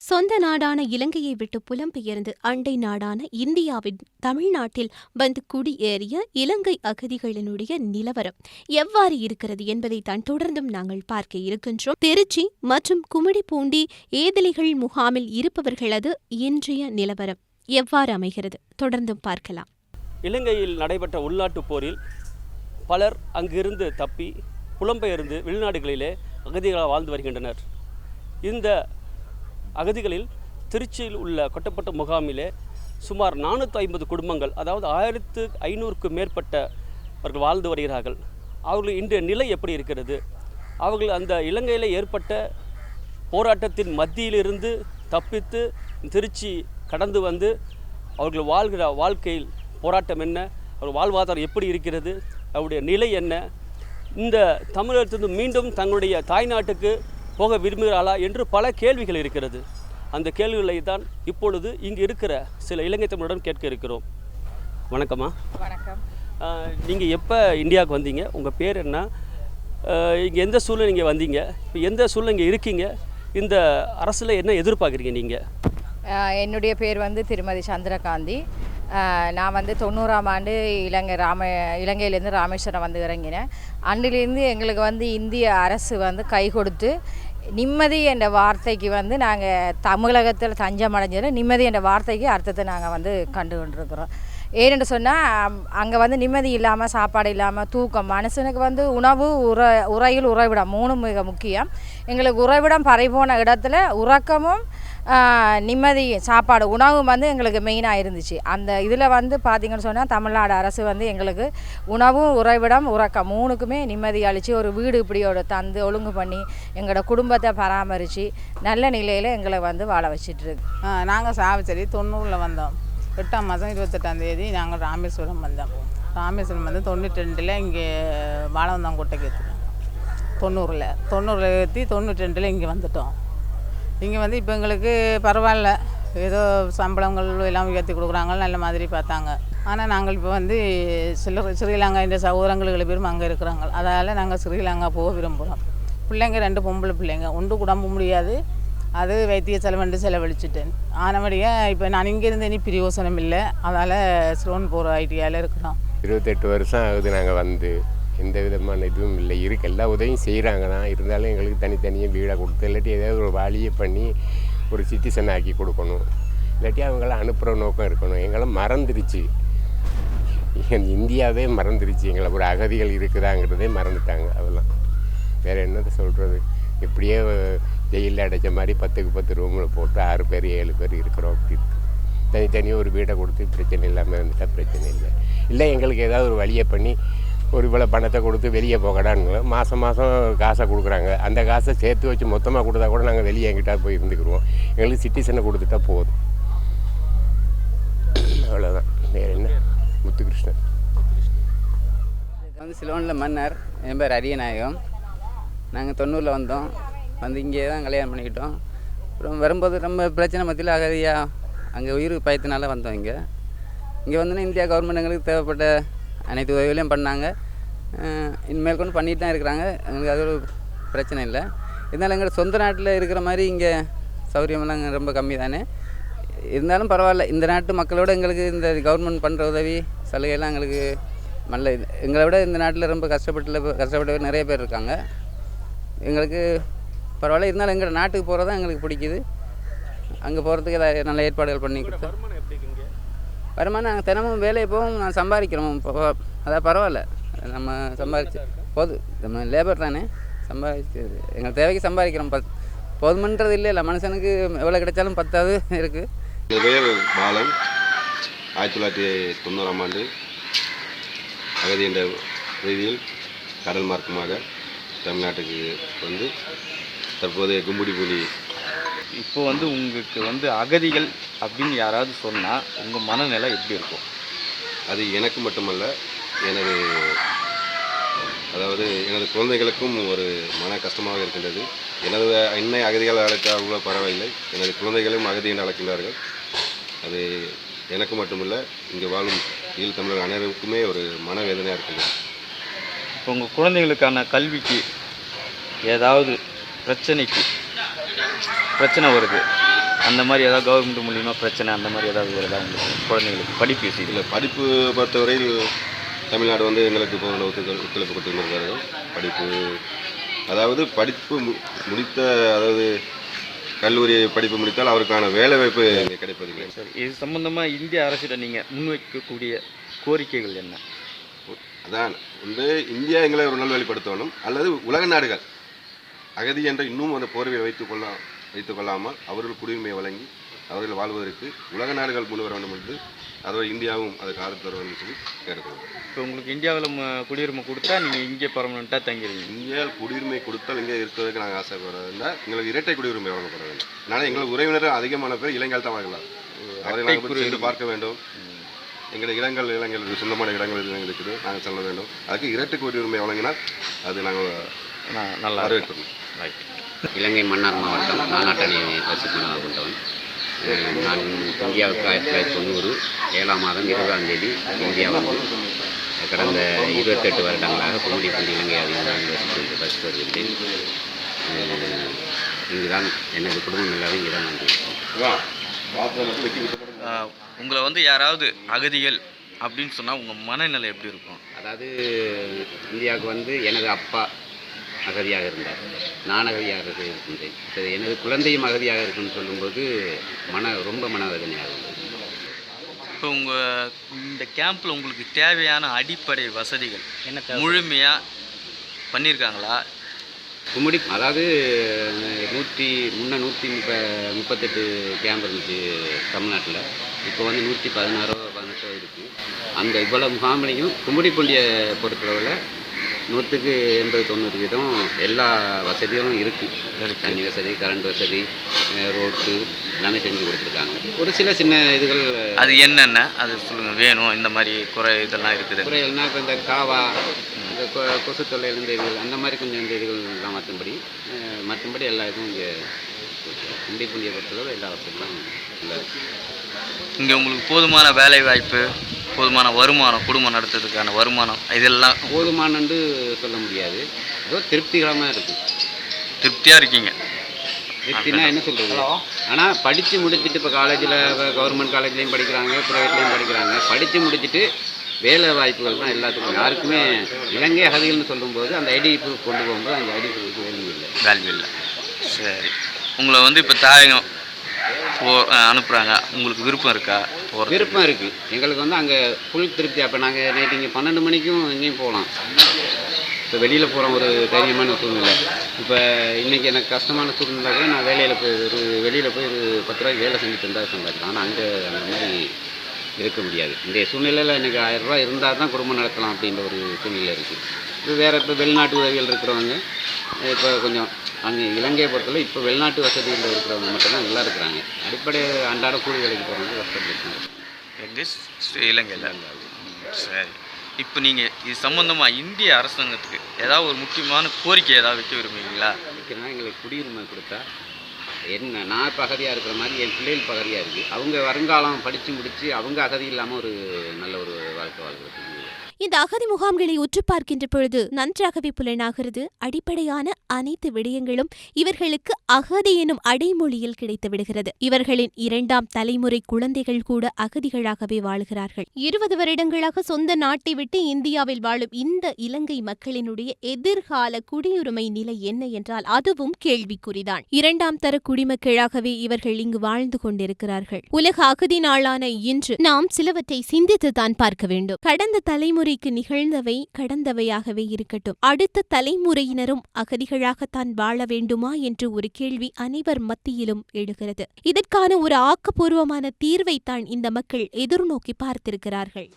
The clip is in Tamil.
சொந்த நாடான இலங்கையை விட்டு புலம்பெயர்ந்து அண்டை நாடான இந்தியாவின் தமிழ்நாட்டில் வந்து குடியேறிய இலங்கை அகதிகளினுடைய நிலவரம் எவ்வாறு இருக்கிறது என்பதை தான் தொடர்ந்தும் நாங்கள் பார்க்க இருக்கின்றோம். திருச்சி மற்றும் குமிடிப்பூண்டி ஏதிலிகள் முகாமில் இருப்பவர்களது இன்றைய நிலவரம் எவ்வாறு அமைகிறது? தொடர்ந்தும் பார்க்கலாம். இலங்கையில் நடைபெற்ற உள்நாட்டுப் போரில் பலர் அங்கிருந்து தப்பி புலம்பெயர்ந்து வெளிநாடுகளிலே அகதிகளாக வாழ்ந்து வருகின்றனர். இந்த அகதிகளில் திருச்சியில் உள்ள கொட்டப்பட்ட முகாமிலே சுமார் நானூற்றி ஐம்பது குடும்பங்கள் அதாவது ஆயிரத்து ஐநூறுக்கு மேற்பட்ட அவர்கள் வாழ்ந்து வருகிறார்கள். அவர்கள் இன்றைய நிலை எப்படி இருக்கிறது? அவர்கள் அந்த இலங்கையில் ஏற்பட்ட போராட்டத்தின் மத்தியிலிருந்து தப்பித்து திருச்சி கடந்து வந்து அவர்கள் வாழ்கிற வாழ்க்கையில் போராட்டம் என்ன? அவர் வாழ்வாதாரம் எப்படி இருக்கிறது? அவருடைய நிலை என்ன? இந்த தமிழகத்திலிருந்து மீண்டும் தங்களுடைய தாய்நாட்டுக்கு போக விரும்புகிறாளா என்று பல கேள்விகள் இருக்கிறது. அந்த கேள்விகளை தான் இப்பொழுது இங்கு இருக்கிற சில இலங்கை தமிழரிடம் கேட்க இருக்கிறோம். வணக்கம்மா. வணக்கம். நீங்கள் எப்போ இந்தியாவுக்கு வந்தீங்க? உங்கள் பேர் என்ன? இங்கே எந்த சூழ்நிலை நீங்கள் வந்தீங்க? இப்போ எந்த சூழ்நிலை இங்கே இருக்கீங்க? இந்த அரசில் என்ன எதிர்பார்க்குறீங்க நீங்கள் என்னுடைய பேர் வந்து திருமதி சந்திரகாந்தி. நான் வந்து தொண்ணூறாம் ஆண்டு இலங்கை ராம இலங்கையிலேருந்து ராமேஸ்வரம் வந்து இறங்கினேன். அன்றிலிருந்து எங்களுக்கு வந்து இந்திய அரசு வந்து கை கொடுத்து நிம்மதி என்ற வார்த்தைக்கு வந்து நாங்கள் தமிழகத்தில் தஞ்சம் அடைஞ்சதில் நிம்மதி என்ற வார்த்தைக்கு அர்த்தத்தை நாங்கள் வந்து கண்டு கொண்டிருக்கிறோம் ஏனென்று சொன்னால் அங்கே வந்து நிம்மதி இல்லாமல் சாப்பாடு இல்லாமல் தூக்கம் மனுஷனுக்கு வந்து உணவு உற உறையில் உறைவிடம் மூணு மிக முக்கியம். எங்களுக்கு உறைவிடம் பறிபோன இடத்துல உறக்கமும் நிம்மதி சாப்பாடு உணவு வந்து எங்களுக்கு மெயினாக இருந்துச்சு. அந்த இதில் வந்து பார்த்திங்கன்னு சொன்னால் தமிழ்நாடு அரசு வந்து எங்களுக்கு உணவும் உறைவிடம் உறக்கம் மூணுக்குமே நிம்மதி அளித்து ஒரு வீடு இப்படியோட தந்து ஒழுங்கு பண்ணி எங்களோட குடும்பத்தை பராமரித்து நல்ல நிலையில் எங்களை வந்து வாழ வச்சிட்ருக்கு நாங்கள் சாவச்சேரி தொண்ணூறில் வந்தோம். எட்டாம் மாதம் இருபத்தெட்டாம் தேதி நாங்கள் ராமேஸ்வரம் வந்தோம். ராமேஸ்வரம் வந்து தொண்ணூற்றி ரெண்டில் இங்கே வாழவந்தாங்கோட்டைக்கு ஏற்றுனோம் தொண்ணூறில் தொண்ணூறில் ஏற்றி தொண்ணூற்றி ரெண்டில் இங்கே வந்துட்டோம். இங்கே வந்து இப்போ எங்களுக்கு பரவாயில்ல. ஏதோ சம்பளங்கள் எல்லாம் உயர்த்தி கொடுக்குறாங்க நல்ல மாதிரி பார்த்தாங்க. ஆனால் நாங்கள் இப்போ வந்து சில ஸ்ரீலங்கா இந்த சகோதரங்கள் ஏழு பேரும் அங்கே இருக்கிறாங்க. அதால் நாங்கள் ஸ்ரீலங்கா போக விரும்புகிறோம் பிள்ளைங்க ரெண்டு பொம்பளை பிள்ளைங்க. ஒன்று குடம்ப முடியாது. அது வைத்திய செலவென்று செலவழிச்சிட்டேன் ஆனபடியாக இப்போ நான் இங்கேருந்து இனி பிரியோசனம் இல்லை. அதால் ஸ்லோன் போகிற ஐடியாவில் இருக்கிறோம். இருபத்தெட்டு வருஷம் ஆகுது நாங்கள் வந்து. எந்த விதமான இதுவும் இல்லை. இருக்கு. எல்லா உதவியும் செய்கிறாங்கண்ணா இருந்தாலும் எங்களுக்கு தனித்தனியாக வீடை கொடுத்து இல்லாட்டி ஏதாவது ஒரு வழியை பண்ணி ஒரு சிட்டிசன் ஆக்கி கொடுக்கணும். இல்லாட்டி அவங்கள அனுப்புகிற நோக்கம் இருக்கணும். எங்களை மறந்துருச்சு. இந்தியாவே மறந்துருச்சு. எங்களை ஒரு அகதிகள் இருக்குதாங்கிறதே மறந்துட்டாங்க. அதெல்லாம். வேறு என்னத்தை சொல்கிறது இப்படியே ஜெயிலில் அடைச்ச மாதிரி பத்துக்கு பத்து ரூமில் போட்டு ஆறு பேர் ஏழு பேர் இருக்கிறோம் அப்படி தனித்தனியாக ஒரு வீடை கொடுத்து பிரச்சனை இல்லாமல் இருந்துட்டால் பிரச்சனை இல்லை. இல்லை எங்களுக்கு ஏதாவது ஒரு வழியை பண்ணி ஒரு இவ்வளோ பணத்தை கொடுத்து வெளியே போகடான்னு மாதம் மாதம் காசை கொடுக்குறாங்க. அந்த காசை சேர்த்து வச்சு மொத்தமாக கொடுத்தா கூட நாங்கள் வெளியே எங்கிட்ட போய் இருந்துக்கிடுவோம் எங்களுக்கு சிட்டிசனை கொடுத்துட்டா போதும். அவ்வளோதான் வேறு என்ன? முத்துகிருஷ்ணன். வந்து சிலோனில் மன்னர் என் பேர் அரியநாயகம். நாங்கள் தொண்ணூறில் வந்தோம். வந்து இங்கே தான் கல்யாணம் பண்ணிக்கிட்டோம். அப்புறம் வரும்போது ரொம்ப பிரச்சனை மத்தியில் அகதியாக அங்கே உயிர் பயத்தினால வந்தோம் இங்கே. இங்கே வந்தோன்னா இந்தியா கவர்மெண்ட் எங்களுக்கு தேவைப்பட்ட அனைத்து உதவிகளையும் பண்ணாங்க. இனிமேல் கொண்டு பண்ணிட்டு தான் இருக்கிறாங்க. எங்களுக்கு அது ஒரு பிரச்சனை இல்லை. இருந்தாலும் எங்கள் சொந்த நாட்டில் இருக்கிற மாதிரி இங்கே சௌகரியமெல்லாம் ரொம்ப கம்மி தானே. இருந்தாலும் பரவாயில்ல. இந்த நாட்டு மக்களோட எங்களுக்கு இந்த கவர்மெண்ட் பண்ணுற உதவி சலுகையெல்லாம் எங்களுக்கு நல்ல இது. எங்களை விட இந்த நாட்டில் ரொம்ப கஷ்டப்பட்டு கஷ்டப்பட்டவர் நிறைய பேர் இருக்காங்க. எங்களுக்கு பரவாயில்ல. இருந்தாலும் எங்கள் நாட்டுக்கு போகிறது தான் எங்களுக்கு பிடிக்குது. அங்கே போகிறதுக்கு ஏதாவது நல்ல ஏற்பாடுகள் பண்ணி கொடுத்தோம் வருமானம் நாங்கள் தினமும் வேலையை போவோம் நான் சம்பாதிக்கிறோம். இப்போ அதான் பரவாயில்ல. நம்ம சம்பாதிச்சு போது நம்ம லேபர் தானே. சம்பாதிச்சு எங்கள் தேவைக்கு சம்பாதிக்கிறோம். பத் போதுமன்றது இல்லை. இல்லை மனுஷனுக்கு எவ்வளோ கிடைச்சாலும் பத்தாவது இருக்குது என் பேர் பாலன். ஆயிரத்தி தொள்ளாயிரத்தி தொண்ணூறாம் ஆண்டு அகதி என்ற ரீதியில் கடல் மார்க்கமாக தமிழ்நாட்டுக்கு வந்து தற்போது கும்புடிபுலி இப்போ வந்து உங்களுக்கு வந்து அகதிகள் அப்படின்னு யாராவது சொன்னால் உங்கள் மனநிலை எப்படி இருக்கும்? அது எனக்கு மட்டுமல்ல எனது அதாவது எனது குழந்தைகளுக்கும் ஒரு மன கஷ்டமாக இருக்கின்றது. எனது என்னை அகதிகள் அழைத்தால் கூட பரவாயில்லை. எனது குழந்தைகளும் அகதி என்று அழைக்கின்றார்கள். அது எனக்கு மட்டுமல்ல இங்கே வாழும் ஈழ் தமிழர் அனைவருக்குமே ஒரு மனவேதனையாக இருக்கின்றது. இப்போ உங்கள் குழந்தைகளுக்கான கல்விக்கு ஏதாவது பிரச்சனைக்கு பிரச்சனை வருது. அந்த மாதிரி ஏதாவது கவர்மெண்ட் மூலியமா பிரச்சனை அந்த மாதிரி ஏதாவது வருதா உங்களுக்கு குழந்தைங்களுக்கு படிப்பு இதில் படிப்பு பொறுத்தவரையில் தமிழ்நாடு வந்து எங்களுக்கு இப்போ ஒத்துழைப்பு ஒத்துழைப்பு கொடுத்துருக்கிறார்கள் படிப்பு அதாவது படிப்பு மு- முடித்த அதாவது கல்லூரி படிப்பு முடித்தால் அவருக்கான வேலை வாய்ப்பு இங்கே கிடைப்பதில்லை. சரி இது சம்பந்தமாக இந்திய அரசிடம் நீங்கள் முன்வைக்கக்கூடிய கோரிக்கைகள் என்ன? அதான் வந்து இந்தியா எங்களை ஒரு நல்வழிப்படுத்தணும். அல்லது உலக நாடுகள் அகதி என்ற இன்னும் அந்த போர்வையை வைத்துக் கொள்ள வைத்துக் கொள்ளாமல் அவர்கள் குடியுரிமை வழங்கி அவர்கள் வாழ்வதற்கு உலக நாடுகள் முன் வர வேண்டும் என்று அதோட இந்தியாவும் அதுக்கு ஆதரவு தர வேண்டும் சொல்லி கேட்டுக்கொள்கிறோம். இப்போ உங்களுக்கு இந்தியாவில் குடியுரிமை கொடுத்தா நீங்கள் இங்கே பர்மனெண்ட்டாக தங்கிடுவீங்க இந்தியாவில் குடியுரிமை கொடுத்தால் இங்கே இருக்கிறதுக்கு நாங்கள் ஆசைப்படுறதுனா எங்களுக்கு இரட்டை குடியுரிமை வழங்கப்பட வேண்டும் அதனால் எங்கள் உறவினர் அதிகமான பேர் இலங்கையில் தான் வாங்கலாம் அவரை நாங்கள் போய் சென்று பார்க்க வேண்டும். எங்களுடைய இடங்கள் இலங்கையில் சொந்தமான இடங்கள் இருக்குது. நாங்கள் செல்ல வேண்டும். அதுக்கு இரட்டை குடியுரிமை வழங்கினால் அது நாங்கள் நல்லா வரவேற்கிறோம். ரைட் இலங்கை மன்னார் மாவட்டம் நானாட்டணி வசிப்பனாக கொண்டவன் நான் இந்தியாவுக்கு ஆயிரத்தி தொள்ளாயிரத்தி தொண்ணூறு ஏழாம் மாதம் இருபதாம் தேதி இந்தியா வந்து கடந்த இருபத்தெட்டு வருடங்களாக கும்மிடிப்பூண்டி இலங்கை அதிகம் வசித்து வசித்து வருகின்றேன். இங்குதான் எனது குடும்பம் எல்லாரும் இங்கே தான் வந்திருக்கோம் உங்களை வந்து யாராவது அகதிகள் அப்படின்னு சொன்னால் உங்கள் மனநிலை எப்படி இருக்கும்? அதாவது இந்தியாவுக்கு வந்து எனது அப்பா அகதியாக இருந்தார். நான் அகதியாக இருக்கின்றேன் இப்போ எனது குழந்தையும் அகதியாக இருக்குன்னு சொல்லும்போது மன ரொம்ப மனவேதனையாக இருந்தது. இப்போ உங்கள் இந்த கேம்பில் உங்களுக்கு தேவையான அடிப்படை வசதிகள் என்ன முழுமையாக பண்ணியிருக்காங்களா கும்மிடி அதாவது நூற்றி முன்ன நூற்றி முப்ப முப்பத்தெட்டு கேம்ப் இருந்துச்சு தமிழ்நாட்டில். இப்போ வந்து நூற்றி பதினாறோ பதினெட்டோ இருக்குது அந்த இவ்வளோ முகாம்லையும் கும்மிடிப்பூண்டியை பொறுத்தளவில் நூற்றுக்கு எண்பது தொண்ணூறு வீதம் எல்லா வசதிகளும் இருக்குது தண்ணி வசதி கரண்ட் வசதி ரோட்டு எல்லாமே செஞ்சு கொடுத்துருக்காங்க. ஒரு சில சின்ன இதுகள் அது என்னென்ன? அது சொல்லுங்கள் வேணும் இந்த மாதிரி குறை இதெல்லாம் இருக்குது. குறைகள்னா இப்போ இந்த காவா இந்த கொ- கொசு தொல்லையில் இந்த இதுகள் அந்த மாதிரி கொஞ்சம் இந்த இதுகள் தான் மற்றபடி மற்றபடி எல்லா இதுவும் இங்கே குண்டிப்பூண்டியை பொறுத்தளவு எல்லா வசதிகளும் இல்லை இங்கே உங்களுக்கு போதுமான வேலை வாய்ப்பு போதுமான வருமானம் குடும்பம் நடத்துறதுக்கான வருமானம் இதெல்லாம் போதுமானன்னு சொல்ல முடியாது. ஏதோ திருப்திகரமாக இருக்குது திருப்தியாக இருக்கீங்க. திருப்தினா என்ன சொல்கிறது ஆனால் படித்து முடிச்சுட்டு இப்போ காலேஜில் கவர்மெண்ட் காலேஜ்லேயும் படிக்கிறாங்க ப்ரைவேட்லேயும் படிக்கிறாங்க. படித்து முடிச்சுட்டு வேலை வாய்ப்புகள் தான் எல்லாத்துக்கும். யாருக்குமே இலங்கை அகதிகள்னு சொல்லும்போது அந்த ஐடி ப்ரூஃப் கொண்டு போகும்போது அந்த ஐடி ப்ரூஃப் வேல்யூ இல்லை. வேல்யூ இல்லை. சரி. உங்களை வந்து இப்போ தாயகம் போ அனுப்புகிறாங்க உங்களுக்கு விருப்பம் இருக்கா? விருப்பம் இருக்குது எங்களுக்கு வந்து அங்கே ஃபுல் திருப்தி. அப்போ நாங்கள் நைட்டு இங்கே பன்னெண்டு மணிக்கும் எங்கேயும் போகலாம். இப்போ வெளியில் போகிற ஒரு தைரியமான சூழ்நிலை. இப்போ இன்றைக்கி எனக்கு கஷ்டமான சூழ்நிலை கூட நான் வேலையில் போய் ஒரு வெளியில் போய் ஒரு பத்து ரூபாய்க்கு வேலை செஞ்சு தந்தால் சம்பாதிக்கலாம் ஆனால் அங்கே அந்த மாதிரி இருக்க முடியாது. இந்த சூழ்நிலையில் எனக்கு ஆயிரம் ரூபாய் இருந்தால் தான் குடும்பம் நடத்தலாம் அப்படின்ற ஒரு சூழ்நிலை இருக்குது இப்போ வேறு இப்போ வெளிநாட்டு உதவிகள் இருக்கிறவங்க இப்போ கொஞ்சம் அங்கே இலங்கையை பொறுத்தவரை இப்போ வெளிநாட்டு வசதிகளில் இருக்கிறவங்க மட்டும்தான் நல்லா இருக்கிறாங்க. அடிப்படை அன்றாட கூலி வேலைக்கு போகிறவங்க கஷ்டப்பட்டுருக்காங்க எங்கே? இலங்கையில் சரி. இப்போ நீங்கள் இது சம்மந்தமாக இந்திய அரசாங்கத்துக்கு ஏதாவது ஒரு முக்கியமான கோரிக்கை ஏதாவது வைக்க விரும்புகிறீங்களா? வைக்கிறனா எங்களுக்கு குடியுரிமை கொடுத்தா என்ன நான் இப்போ அகதியாக இருக்கிற மாதிரி என் பிள்ளைகள் இப்போ அகதியாக இருக்குது அவங்க வருங்காலம் படித்து முடித்து அவங்க அகதி இல்லாமல் ஒரு நல்ல ஒரு வாழ்க்கை இந்த அகதி முகாம்களை உற்று பார்க்கின்ற பொழுது நன்றாகவே புலனாகிறது. அடிப்படையான அனைத்து விடயங்களும் இவர்களுக்கு அகதி எனும் அடைமொழியில் கிடைத்து விடுகிறது. இவர்களின் இரண்டாம் தலைமுறை குழந்தைகள் கூட அகதிகளாகவே வாழ்கிறார்கள். இருபது வருடங்களாக சொந்த நாட்டை விட்டு இந்தியாவில் வாழும் இந்த இலங்கை மக்களினுடைய எதிர்கால குடியுரிமை நிலை என்ன என்றால் அதுவும் கேள்விக்குறிதான். இரண்டாம் தர குடிமக்களாகவே இவர்கள் இங்கு வாழ்ந்து கொண்டிருக்கிறார்கள். உலக அகதி நாளான இன்று நாம் சிலவற்றை சிந்தித்துத்தான் பார்க்க வேண்டும். கடந்த தலைமுறை தலைமுறைக்கு நிகழ்ந்தவை கடந்தவையாகவே இருக்கட்டும். அடுத்த தலைமுறையினரும் அகதிகளாகத்தான் வாழ வேண்டுமா என்று ஒரு கேள்வி அனைவர் மத்தியிலும் எழுகிறது. இதற்கான ஒரு ஆக்கப்பூர்வமான தீர்வைத்தான் இந்த மக்கள் எதிர்நோக்கி பார்த்திருக்கிறார்கள்.